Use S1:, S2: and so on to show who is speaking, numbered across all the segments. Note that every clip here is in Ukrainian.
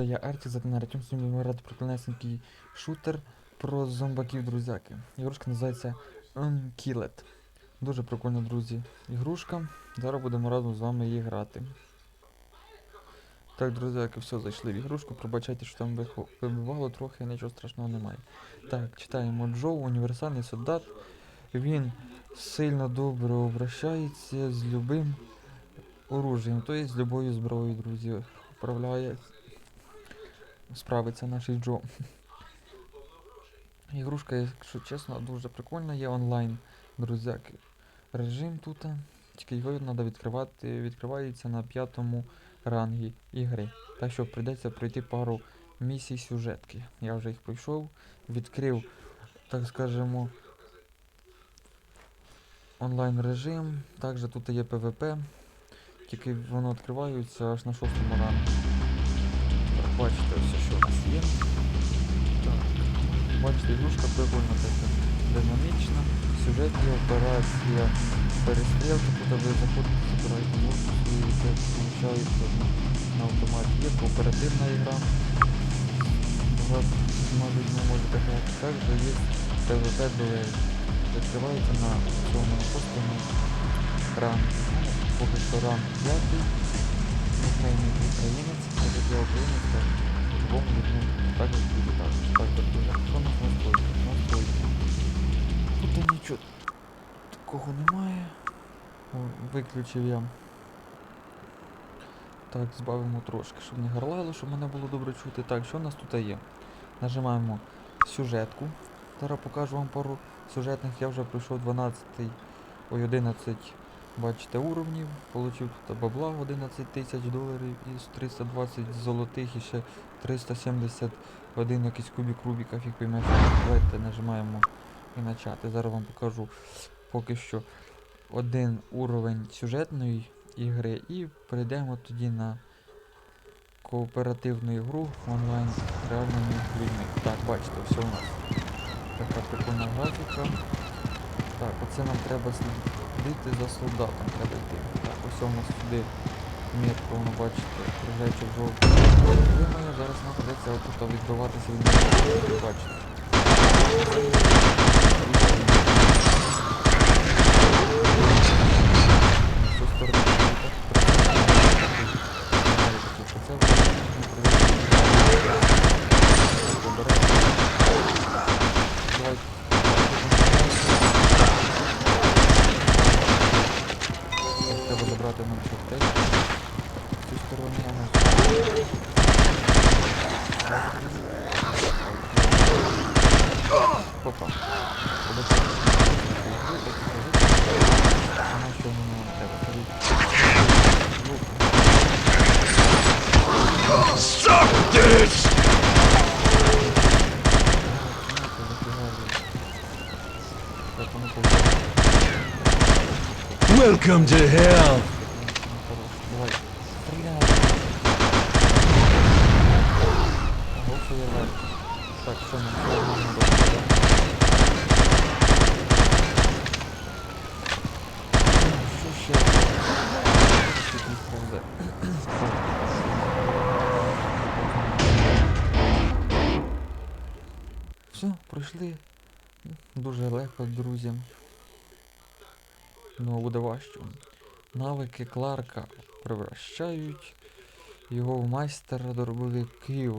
S1: Я Арті за Артем сьогодні ми грати про шутер про зомбаків, друзяки. Ігрушка називається Unkilled. Дуже прикольна, друзі, ігрушка. Зараз будемо разом з вами її грати. Так, друзяки, все, зайшли в ігрушку. Пробачайте, що там вибивало трохи, нічого страшного немає. Так, читаємо Джо, універсальний солдат. Він сильно добре обращається з любим оружієм, тобто з любою зброєю, друзі. Управляє справиться наш Джо. Ігрушка, якщо чесно, дуже прикольна, є онлайн, друзяки. Режим тут, тільки його треба відкривати, відкривається на п'ятому рангі ігри. Так що прийдеться пройти пару місій сюжетки. Я вже їх пройшов, відкрив, так скажемо, онлайн режим. Також тут є PvP, тільки воно відкривається аж на шостому рангі бачите, все що у нас є. Так. Бачите, ігрушка прикольно така динамічна. Сюжет є операція перестрілки, куди ви заходите, забираєте музику і включаєте на автоматі Є кооперативна ігра. Може, не можете грати. Також є ТВП дуель. Відкривається на цьому постійному ранку. Ну, поки що ранг 5. Україні українець, я українець, так любому людину так буде так. Так добре. Хто нас настройки? Настройки. Тут нічого такого немає. Виключив я. Так, збавимо трошки, щоб не горлало, щоб мене було добре чути. Так, що у нас тут є? Нажимаємо сюжетку. Зараз покажу вам пару сюжетних, я вже пройшов 12 ой 11 Бачите, уровнів, получив тут бабла 11 тисяч доларів із 320 золотих і ще 371 якийсь кубік Рубіка, фіг поймеш. Давайте нажимаємо і начати. Зараз вам покажу поки що один уровень сюжетної ігри і перейдемо тоді на кооперативну ігру онлайн з реальними людьми. Так, бачите, все у нас. Така прикольна графіка. Так, оце нам треба слідити за солдатом треба йти. Так, ось у нас сюди мірку, воно бачите, кружечок жовтий. Думаю, зараз нам придеться отут відбиватися від нього. Бачите. На всю Тут не справде. Все, пройшли. Дуже легко, друзі. Ну, буде важче. Навики Кларка превращають його в майстера дробовиків.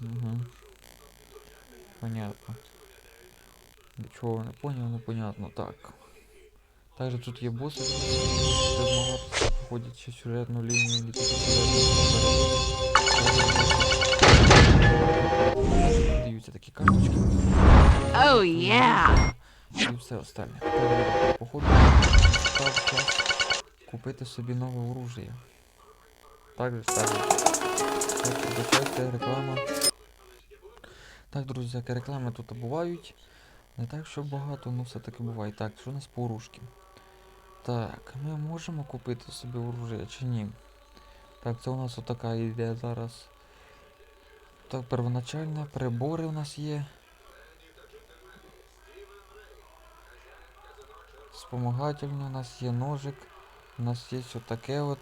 S1: Угу. Понятно. Нічого не поняв, ну понятно, так. Також тут є боси, змагатися, проходять ще сюжетну лінію, тільки сюжетну. Даються такі карточки.
S2: Oh, yeah.
S1: І все остальне. Походу, став час купити собі нове оружие. Так же, так же. Так, вибачайте, реклама. Так, друзі, як реклами тут бувають. Не так, що багато, ну все-таки буває. Так, що у нас по оружки? Так, ми можемо купити собі оружие чи ні? Так, це у нас отака ідея зараз. Так, первоначальна, прибори у нас є. Спомагательний у нас є ножик. У нас є отаке от.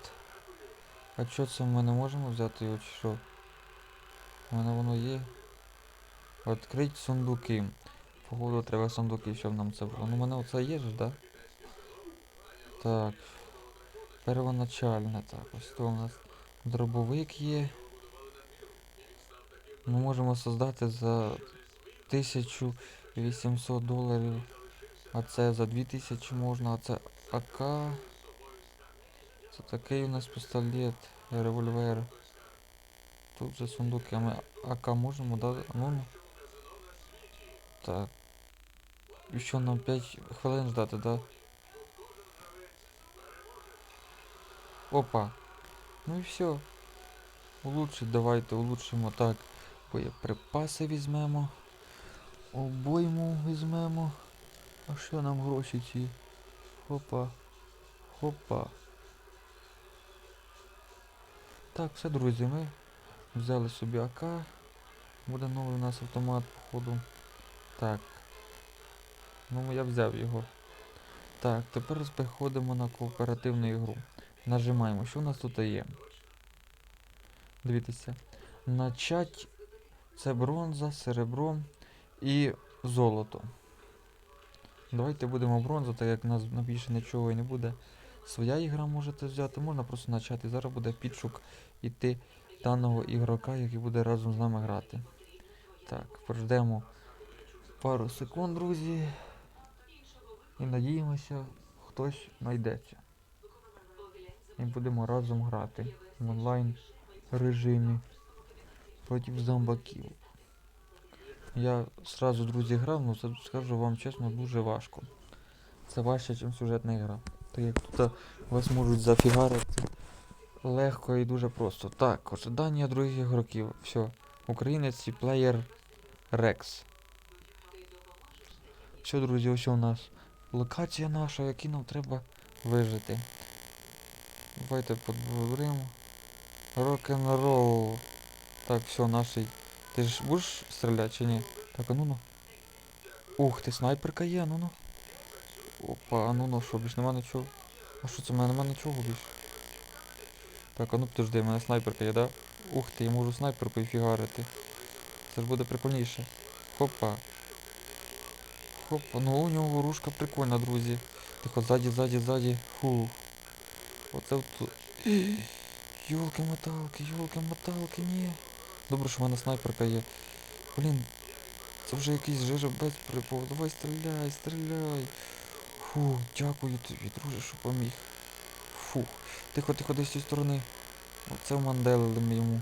S1: А що це ми не можемо взяти його чи що? У мене воно є. Відкрить сундуки. Походу треба сундуки, щоб нам це було. Ну, у мене оце є ж, да? Так. Первоначальне, так. Ось то у нас дробовик є. Ми можемо создати за 1800 доларів. А це за 2000 можна, а це АК. Це такий у нас пістолет, револьвер. Тут же сундуки, а ми АК можемо, да? Ну, ну. Так. І нам 5 хвилин ждати, да? Опа. Ну і все. Улучшить, давайте улучшимо. Так. Боєприпаси візьмемо. Обойму візьмемо. А що нам гроші ці? Хопа. Хопа. Так, все, друзі, ми взяли собі АК. Буде новий у нас автомат, походу. Так. Ну, я взяв його. Так, тепер переходимо на кооперативну ігру. Нажимаємо, що у нас тут є. Дивіться. Начать це бронза, серебро і золото. Давайте будемо бронзу, так як у нас на більше нічого і не буде. Своя ігра можете взяти, можна просто начати. Зараз буде підшук іти даного ігрока, який буде разом з нами грати. Так, прождемо пару секунд, друзі. І надіємося, хтось знайдеться. І будемо разом грати в онлайн режимі проти зомбаків. Я сразу, друзі, грав, ну це скажу вам чесно, дуже важко. Це важче, ніж сюжетна гра. Так як тут вас можуть зафігарити легко і дуже просто. Так, ожидання других ігроків. Все. Українець і плеєр Рекс. Все, друзі, ось у нас локація наша, яку нам треба вижити. Давайте подборимо. Рок-н-рол. Так, все, наший. Ти ж будеш стріляти чи ні? Так, а ну ну. Ух ти, снайперка є, ну ну. Опа, а ну ну, що, більш нема нічого. А що це в мене нема нічого більш? Так, а ну подожди, в мене снайперка є, да? Ух ти, я можу снайперкою фігарити. Це ж буде прикольніше. Хопа. Хопа, ну у нього ружка прикольна, друзі. Тихо, ззаді, ззаді, ззаді. Фу. Оце тут. Йолки-моталки, йолки-моталки, ні. Добре, що в мене снайперка є. Блін, це вже якийсь жеребець припав. Давай стріляй, стріляй. Фу, дякую тобі, друже, що поміг. Фу. Тихо, тихо, десь з цієї сторони. Оце вманделили ми йому.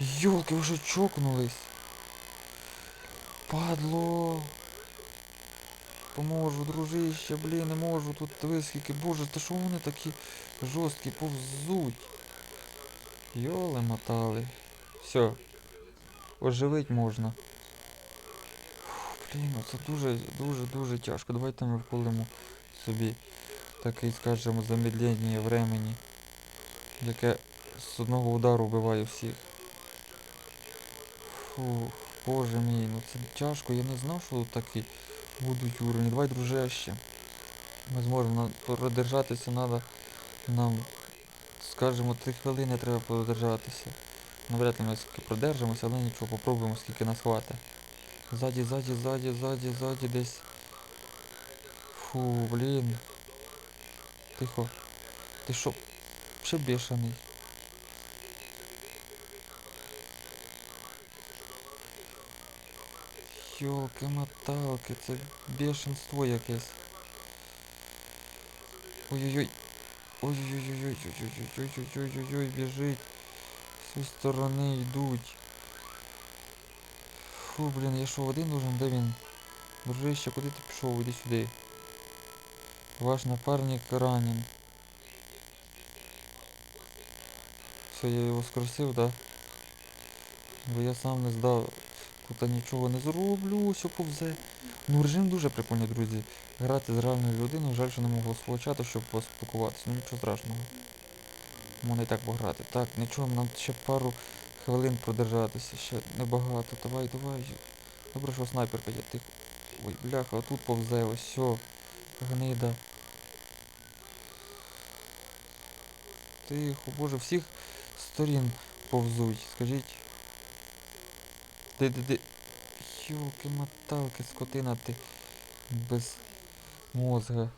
S1: Йолки, що чокнулись? Падло. Поможу, дружище, блін, не можу тут скільки. Боже, та що вони такі жорсткі повзуть? Йоли мотали. Все. Оживить можна. Фу, блін, це дуже, дуже, дуже тяжко. Давайте ми вколимо собі такий, скажімо, замедлення времени, яке з одного удару вбиває всіх. Фу, боже мій, ну це тяжко, я не знав, що тут такі будуть уровні. Давай, дружище. Ми зможемо продержатися, треба нам, скажімо, 3 хвилини треба продержатися. Навряд ли ми продержимося, але нічого, попробуємо, скільки нас хватить. Ззаді, ззаді, ззаді, ззаді, ззаді десь. Фу, блін. Тихо. Ти що? Ще бешений. Йолки-моталки, це бешенство якесь. Ой-ой-ой. Ой-ой-ой-ой-ой-ой-ой-ой-ой-ой-ой, біжить. З цієї сторони йдуть. Фу, блін, я що один нужен, де він? Дружище, куди ти пішов? Іди сюди. Ваш напарник ранен. Все, я його скоросив, да? Бо я сам не здав. Тут я нічого не зроблю, все повзе. Ну режим дуже прикольний, друзі. Грати з реальною людиною, жаль, що не могло свого чату, щоб поспілкуватися. Ну нічого страшного. Можна і так пограти. Так, нічого, нам ще пару хвилин продержатися, ще небагато. Давай, давай. Добре, що снайперка є. Ти... Ой, бляха, отут повзе, ось все. Гнида. Тихо, боже, всіх сторін повзуть, скажіть. Де, де, де. Йолки моталки, скотина ти без мозга.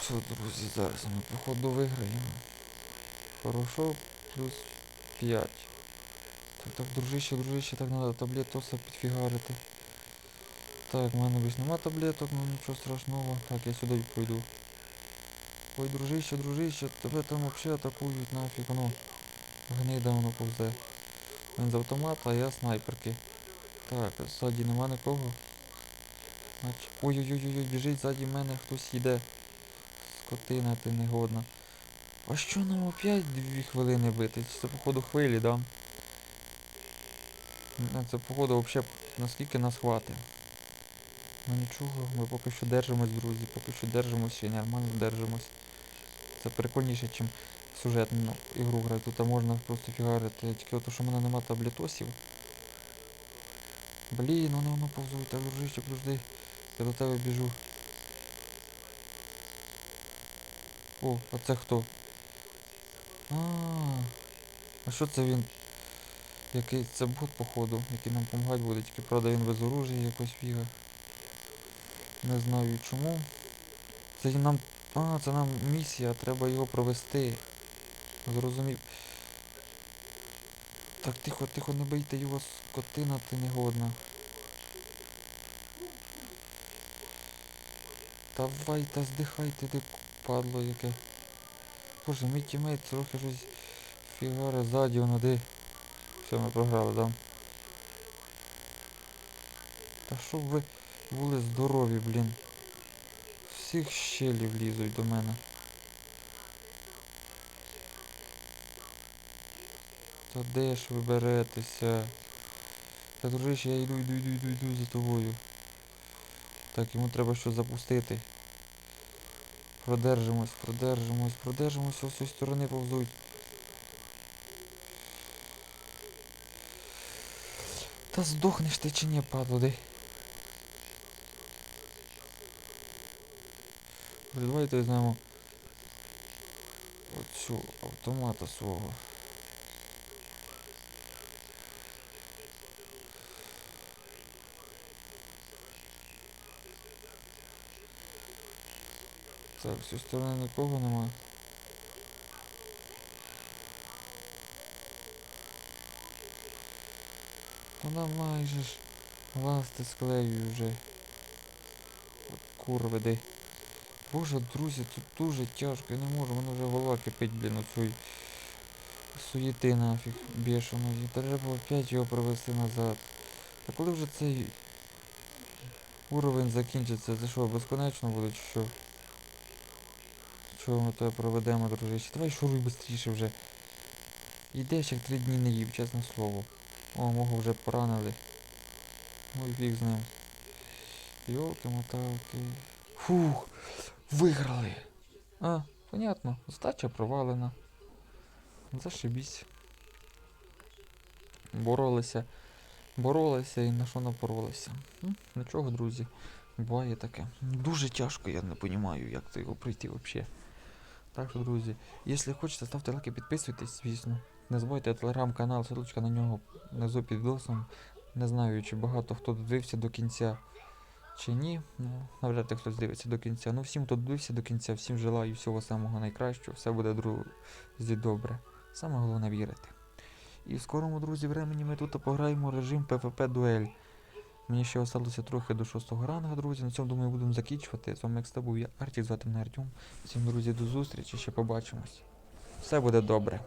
S1: Все, друзі, зараз ми походу виграємо. Хорошо, плюс 5. Так, так, дружище, дружище, так треба таблетоса підфігарити. Так, в мене більш нема таблеток, ну нічого страшного. Так, я сюди пойду. Ой, дружище, дружище, тебе там взагалі атакують нафіг, ну. Гнида воно повзе. Він з автомата, а я снайперки. Так, ззаді нема нікого. Ой-ой-ой, біжить ззаді мене хтось йде. Скотина ти негодна. А що нам опять дві хвилини бити? Це походу хвилі, да? Це походу взагалі наскільки нас хватить. Ну нічого, ми поки що держимось, друзі, поки що держимось ще нормально держимось. Це прикольніше, ніж сюжетну ігру грати. Тут можна просто фігарити. Тільки от, що в мене нема таблетосів. Блін, вони воно повзуть, так дружище, подожди. Я до тебе біжу. О, а це хто? А, а що це він? Який це бот, походу, який нам допомагати буде, тільки правда він без оружия якось бігає. Не знаю чому. Це нам. А, це нам місія, треба його провести. Зрозумів. Так, тихо, тихо, не бийте його, скотина ти негодна. Давай, та здихайте, ти падло яке. Боже, мій тімейт трохи щось фігаре ззаді, воно де. Все, ми програли, да? Та щоб ви були здорові, блін. Всіх щелів лізуть до мене. Та де ж ви беретеся? Та дружище, я йду, йду, йду, йду, йду за тобою. Так, йому треба щось запустити. Продержимось, продержимось, продержимось, з цієї сторони повзуть. Та здохнеш ти чи ні, падло, де? Давайте візьмемо оцю автомата свого. Так, з цієї сторони нікого нема. Та нам майже ж ласти склею вже. От Курви де. Боже, друзі, тут дуже тяжко, я не можу, мене вже голова кипить, блін, от суєти нафіг бешеної. Треба опять його провести назад. А коли вже цей уровень закінчиться, це що, безконечно буде чи що? Чого ми тебе проведемо, дружище? Давай шуруй швидше вже. Йдеш, як три дні не їв, чесне слово. О, мого вже поранили. Ну і фіг з ним. Йолки моталки. Фух, виграли. А, понятно, здача провалена. Зашибісь. Боролися. Боролися і на що напоролися. Нічого, друзі. Буває таке. Дуже тяжко, я не розумію, як це його пройти взагалі. Так що, друзі, якщо хочете, ставте лайки, підписуйтесь, звісно. Не забудьте телеграм-канал, ссылочка на нього внизу під відосом. Не знаю, чи багато хто дивився до кінця чи ні. Ну, навряд чи хтось дивиться до кінця. Ну всім, хто дивився до кінця, всім желаю всього самого найкращого. Все буде, друзі, добре. Саме головне вірити. І в скорому, друзі, времені ми тут пограємо режим PvP дуель. Мені ще осталося трохи до шостого ранга, друзі. На цьому думаю будемо закінчувати. З вами як був я Артік, звати мене Артем. Всім, друзі, до зустрічі, ще побачимось. Все буде добре.